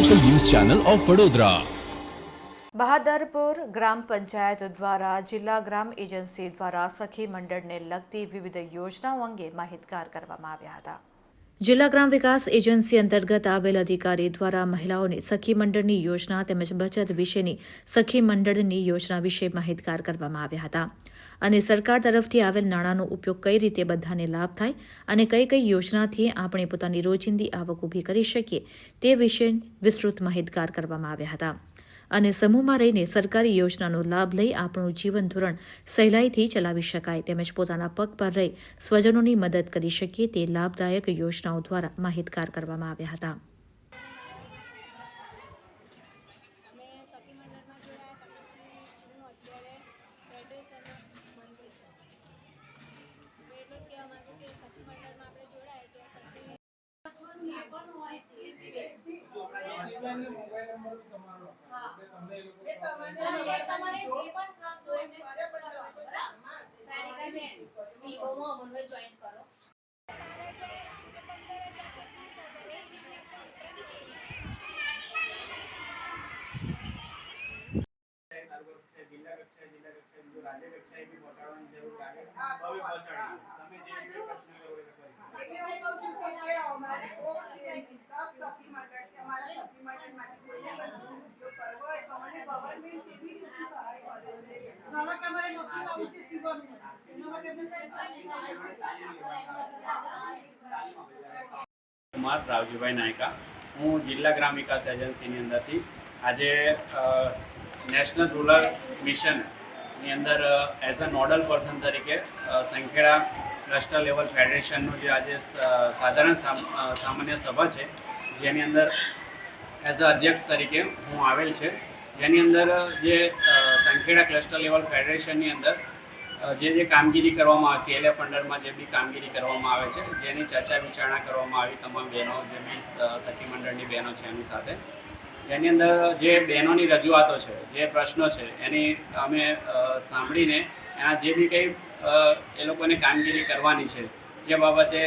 Channel of Vadodara Bahadarpur ગ્રામ પંચાયત દ્વારા જિલ્લા ગ્રામ એજન્સી દ્વારા સખી મંડળને લગતી વિવિધ યોજનાઓ અંગે માહિતગાર કરવામાં આવ્યા હતા. જિલ્લા ગ્રામ વિકાસ એજન્સી અંતર્ગત આવેલ અધિકારી દ્વારા મહિલાઓને સખી મંડળની યોજના તેમજ બચત વિશેની સખી મંડળની યોજના વિશે માહિતગાર કરવામાં આવ્યા હતા. અને સરકાર તરફથી આવેલ નાણાંનો ઉપયોગ કઈ રીતે બધાને લાભ થાય અને કઈ કઈ યોજનાથી આપણે પોતાની રોજિંદી આવક ઊભી કરી શકીએ તે વિશે વિસ્તૃત માહિતગાર કરવામાં આવ્યા હતા. અને સમૂહમાં રહીને સરકારી યોજનાનો લાભ લઈ આપણું જીવન ધોરણ સહેલાઈથી ચલાવી શકાય તેમજ પોતાના પગ પર રહી સ્વજનોની મદદ કરી શકીએ તે લાભદાયક યોજનાઓ દ્વારા માહિતગાર કરવામાં આવ્યા હતા. મેં સખી મંડળમાં જોડાયા પછી હું અત્યારે એડ્રેસ અને મંદિર છે હું એટલું જ કહેવા માંગુ કે સખી મંડળમાં આપણે જોડાય એટલે સખી જિલ્લા કક્ષાએ જિલ્લા કક્ષાએ રાજ્ય કક્ષાએ બી પહોંચાડવાની જરૂર લાગે હવે બી પહોંચાડીશું તમે જે બી પ્રશ્ન કરો એ કરીશું એટલે હું કહું છું કે જે અમારે કોક જે દસ સખી મંડળ છે અમારા સખી મંડળમાંથી કોઈને પણ દૂધ ઉદ્યોગ કરવો હોય તો મને ગવર્મેન્ટ કેવી રીતે સહાય કરે છે એ જણાવો. કુમાર રાવજીભાઈ નાયકા. હું જિલ્લા ગ્રામ વિકાસ એજન્સીની અંદરથી આજે નેશનલ રૂરલ મિશનની અંદર એઝ અ નોડલ પર્સન તરીકે સંખેડા ક્લસ્ટર લેવલ ફેડરેશનનું જે આજે સાધારણ સામ- સામાન્ય સભા છે, જેની અંદર એઝ અ અધ્યક્ષ તરીકે હું આવેલ છે. જેની અંદર જે સંખેડા ક્લસ્ટર લેવલ ફેડરેશનની અંદર જે જે કામગીરી કરવામાં આવે સીએલએફ અંડરમાં જે બી કામગીરી કરવામાં આવે છે, જેની ચર્ચા વિચારણા કરવામાં આવી, તમામ બહેનો, જે બી સખી મંડળની બહેનો છે એની સાથે. એની અંદર જે બહેનોની રજૂઆતો છે, જે પ્રશ્નો છે, એની અમે સાંભળીને એના જે બી કંઈ એ લોકોને કામગીરી કરવાની છે, જે બાબતે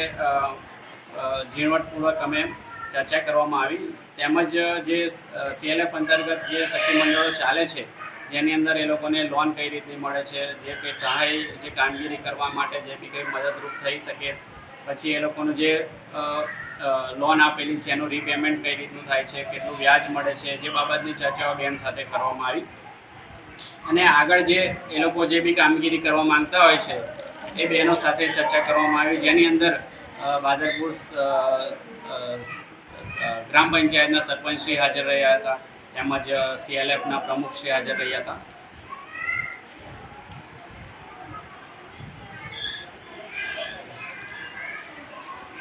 ઝીણવટપૂર્વક અમે ચર્ચા કરવામાં આવી. તેમજ જે સીએલએફ અંતર્ગત જે સખી મંડળો ચાલે છે જેની અંદર એ લોકોને લોન કઈ રીતની મળે છે, જે કંઈ સહાય, જે કામગીરી કરવા માટે જે બી કંઈ મદદરૂપ થઈ શકે. પછી એ લોકોનું જે લોન આપેલી છે, એનું રીપેમેન્ટ કઈ રીતનું થાય છે, કેટલું વ્યાજ મળે છે, જે બાબતની ચર્ચાઓ બેન સાથે કરવામાં આવી. અને આગળ જે એ લોકો જે બી કામગીરી કરવા માંગતા હોય છે, એ બહેનો સાથે ચર્ચા કરવામાં આવી. જેની અંદર બાદરપુર ગ્રામ પંચાયતના સરપંચશ્રી હાજર રહ્યા હતા. તેમજ સીએલએફના પ્રમુખશ્રી હાજર રહ્યા હતા.